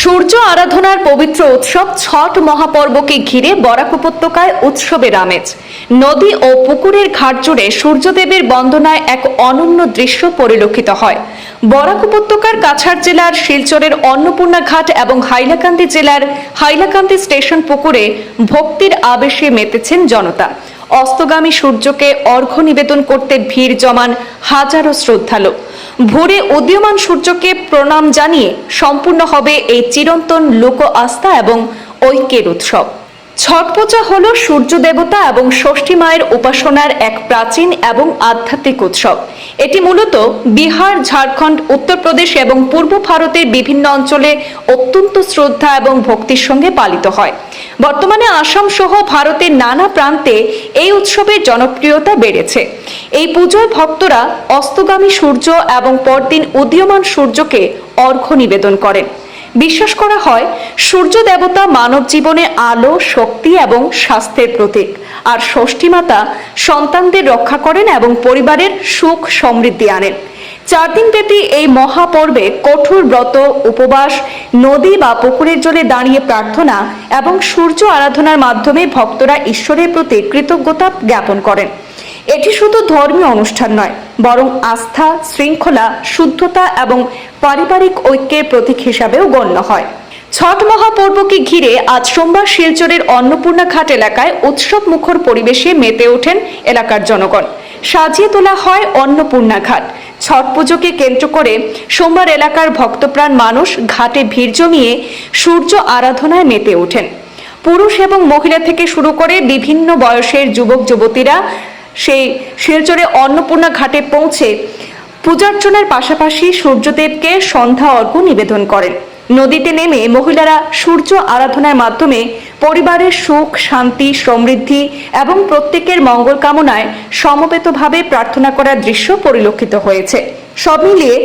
সূর্য আরাধনার পবিত্র উৎসব ছট মহাপর্বকে ঘিরে বরাক উপত্যকায় উৎসবের আমেজ। নদী ও পুকুরের ঘাট জুড়ে সূর্যদেবের বন্দনায় এক অনন্য দৃশ্য পরিলক্ষিত হয়। বরাক উপত্যকার কাছাড় জেলার শিলচরের অন্নপূর্ণা ঘাট এবং হাইলাকান্দি জেলার হাইলাকান্দি স্টেশন পুকুরে ভক্তির আবেশে মেতেছেন জনতা। অস্তগামী সূর্যকে অর্ঘ্য নিবেদন করতে ভিড় জমান হাজারো শ্রদ্ধালু। ভোরে উদীয়মান সূর্যকে প্রণাম জানিয়ে সম্পূর্ণ হবে এই চিরন্তন লোক আস্থা এবং ঐক্যের উৎসব। ছট পূজা হল সূর্য দেবতা এবং ষষ্ঠী মায়ের উপাসনার এক প্রাচীন এবং আধ্যাত্মিক উৎসব। এটি মূলত বিহার, ঝাড়খণ্ড, উত্তরপ্রদেশ এবং পূর্ব ভারতের বিভিন্ন অঞ্চলে অত্যন্ত শ্রদ্ধা এবং ভক্তির সঙ্গে পালিত হয়। বর্তমানে আসাম সহ ভারতের নানা প্রান্তে এই উৎসবের জনপ্রিয়তা বেড়েছে। এই পুজোয় ভক্তরা অস্তগামী সূর্য এবং পরদিন উদীয়মান সূর্যকে অর্ঘ্য নিবেদন করেন। বিশ্বাস করা হয়, সূর্য দেবতা মানব জীবনে আলো, শক্তি এবং স্বাস্থ্যের প্রতীক। আর ষষ্ঠী মাতা সন্তানদের রক্ষা করেন এবং পরিবারের সুখ সমৃদ্ধি আনেন। চার দিনব্যাপী এই মহাপর্বে কঠোর ব্রত, উপবাস, নদী বা পুকুরের জলে দাঁড়িয়ে প্রার্থনা এবং সূর্য আরাধনার মাধ্যমে ভক্তরা ঈশ্বরের প্রতি কৃতজ্ঞতা জ্ঞাপন করেন। এটি শুধু ধর্মীয় অনুষ্ঠান নয়, বরং আস্থা, শৃঙ্খলা, শুদ্ধতা এবং পারিবারিক ঐক্যের প্রতীক হিসাবেও গণ্য হয়। ছট মহাপর্বকে ঘিরে আজ সোমবার শিলচরের অন্নপূর্ণা ঘাট এলাকায় উৎসব মুখর পরিবেশে মেতে ওঠেন এলাকার জনগণ। সাজিয়ে তোলা হয় অন্নপূর্ণা ঘাট। ছট পুজোকে কেন্দ্র করে সোমবার এলাকার ভক্তপ্রাণ মানুষ ঘাটে ভিড় জমিয়ে সূর্য আরাধনায় মেতে ওঠেন। পুরুষ এবং মহিলা থেকে শুরু করে বিভিন্ন বয়সের যুবক যুবতীরা সেই শিলচরে অন্নপূর্ণা ঘাটে পৌঁছে পূজার্চনার পাশাপাশি সূর্যদেবকে সন্ধ্যা অর্ঘ্য নিবেদন করেন। নদীতে নেমে মহিলারা সূর্য আরাধনার মাধ্যমে পরিবারের সুখ, শান্তি, সমৃদ্ধি এবং প্রত্যেকের মঙ্গল কামনায় সমবেতভাবে প্রার্থনা করার দৃশ্য পরিলক্ষিত হয়েছে। সব মিলিয়ে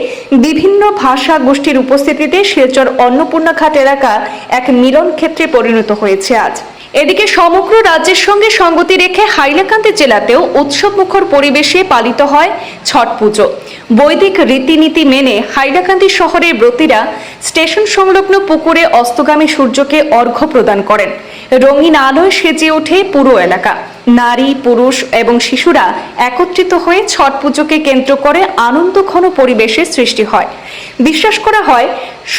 বিভিন্ন ভাষা গোষ্ঠীর উপস্থিতিতে শিলচর অন্নপূর্ণা ঘাট এলাকা এক মিলন ক্ষেত্রে পরিণত হয়েছে আজ। এদিকে সমগ্র রাজ্যের সঙ্গে সঙ্গতি রেখে হাইলাকান্দি জেলাতেও উৎসব মুখর পরিবেশে পালিত হয় ছট পুজো। বৈদিক রীতিনীতি মেনে হাইলাকান্দি শহরের ব্রতীরা স্টেশন সংলগ্ন পুকুরে অস্তগামী সূর্যকে অর্ঘ্য প্রদান করেন। রঙিন আলোয় সেজে ওঠে পুরো এলাকা। নারী, পুরুষ এবং শিশুরা একত্রিত হয়ে ছট পুজোকে কেন্দ্র করে আনন্দঘন পরিবেশের সৃষ্টি হয়। বিশ্বাস করা হয়,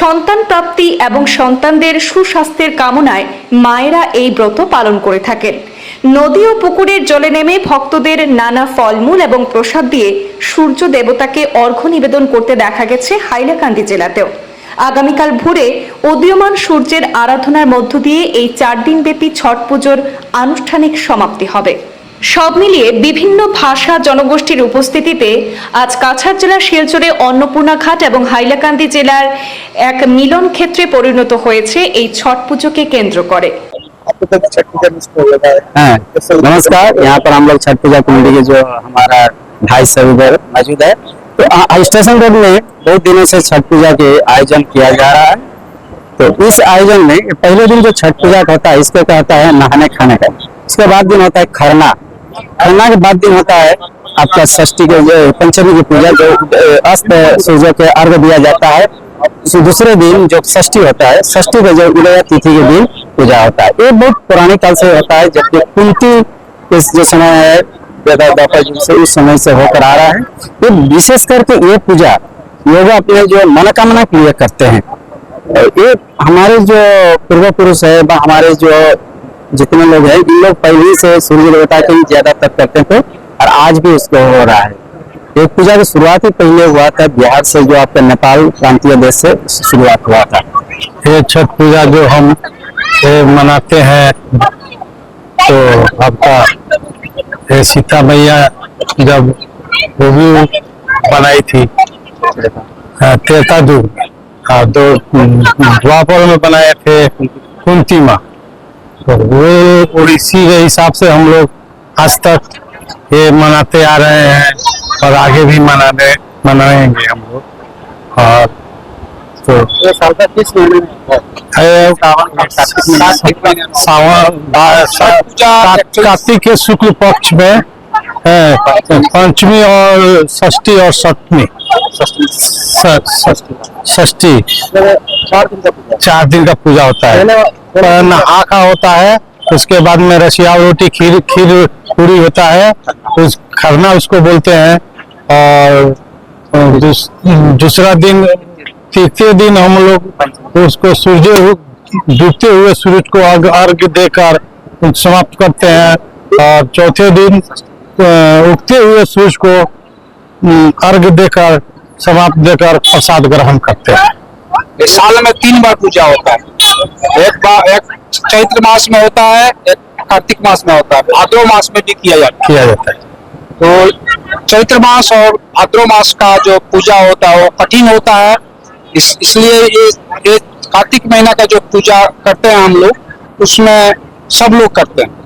সন্তান প্রাপ্তি এবং সন্তানদের সুস্বাস্থ্যের কামনায় মায়েরা এই ব্রত পালন করে থাকেন। নদী ও পুকুরের জলে নেমে ভক্তদের নানা ফলমূল এবং প্রসাদ দিয়ে সূর্য দেবতাকে অর্ঘ্য নিবেদন করতে দেখা গেছে হাইলাকান্দি জেলাতেও। আগামীকাল ভোরে উদীয়মান সূর্যের আরাধনার মধ্য দিয়ে এই চার দিনব্যাপী ছট পুজোর আনুষ্ঠানিক সমাপ্তি হবে সব মিলিয়ে বিভিন্ন ভাষা জনগোষ্ঠীর উপস্থিতিতে আজ কাছাড় জেলার শিলচরে অন্নপূর্ণা ঘাট এবং হাইলাকান্দি জেলার এক মিলন ক্ষেত্রে পরিণত হয়েছে এই ছট পুজোকে কেন্দ্র করে आपको तो छठ पूजा मिस हो गया है हाँ नमस्कार यहाँ पर हम लोग छठ पूजा कमेटी के जो हमारा ढाई सौ इधर मौजूद है तो स्टेशन रोड में बहुत दिनों से छठ पूजा के आयोजन किया जा रहा है। तो इस आयोजन में पहले दिन जो छठ पूजा का होता है, इसको कहता है नहाने खाने का। उसके बाद दिन होता है खरना। खरना के बाद दिन होता है आपका षष्ठी के जो पंचमी की पूजा, जो अस्त सूर्य के अर्घ दिया जाता है। दूसरे दिन जो षष्ठी होता है, षष्ठी के जो उदय तिथि के दिन पूजा होता है। ये बहुत पुराने काल से होता है, जबकि कुंती इस जो समय है वेदा द्वापर युग से उस समय से होकर आ रहा है। ये विशेष करके ये पूजा लोग अपने जो मनोकामना के लिए करते हैं। ये हमारे जो पूर्व पुरुष है हमारे जो जितने लोग हैं, इन लोग पहले से सूर्य देवता के ही ज़्यादातर करते थे और आज भी उसको हो रहा है। ये पूजा की शुरुआत ही पहले हुआ था, बिहार से जो आपका नेपाल, प्रांतीय देश से शुरुआत हुआ था। ये छठ पूजा जो हम मनाते हैं तो आपका सीता मैया जब वो भी बनाई थी त्रेता। हाँ तो द्वापर में बनाए थे कुंती माँ तो वो और इसी के हिसाब से हम लोग आज तक ये मनाते आ रहे हैं और आगे भी मनाने, मनाएँगे हम लोग और तो का का- कार्तिक के शुक्ल पक्ष में पंचमी और षष्ठी और सप्तमी षष्ठी चार दिन का पूजा का होता है नहा खा होता है उसके बाद में रसिया रोटी खीर खीर पूरी होता है उस खरना उसको बोलते हैं और दूसरा दिन तीसरे दिन हम लोग उसको सूर्य डूबते हुए सूरज को अर्घ अर्घ देकर समाप्त करते हैं। और चौथे दिन उगते हुए सूरज को अर्घ देकर समाप्त देकर प्रसाद ग्रहण करते हैं। साल में तीन बार पूजा होता है। एक बार एक चैत्र मास में होता है एक कार्तिक मास में होता है। भाद्रो मास में भी किया जाता है। किया जाता है। तो चैत्र मास और भाद्रो मास का जो पूजा होता है वो कठिन होता है। इस, इसलिए ये कार्तिक महीना का जो पूजा करते हैं हम लोग, उसमें सब लोग करते हैं।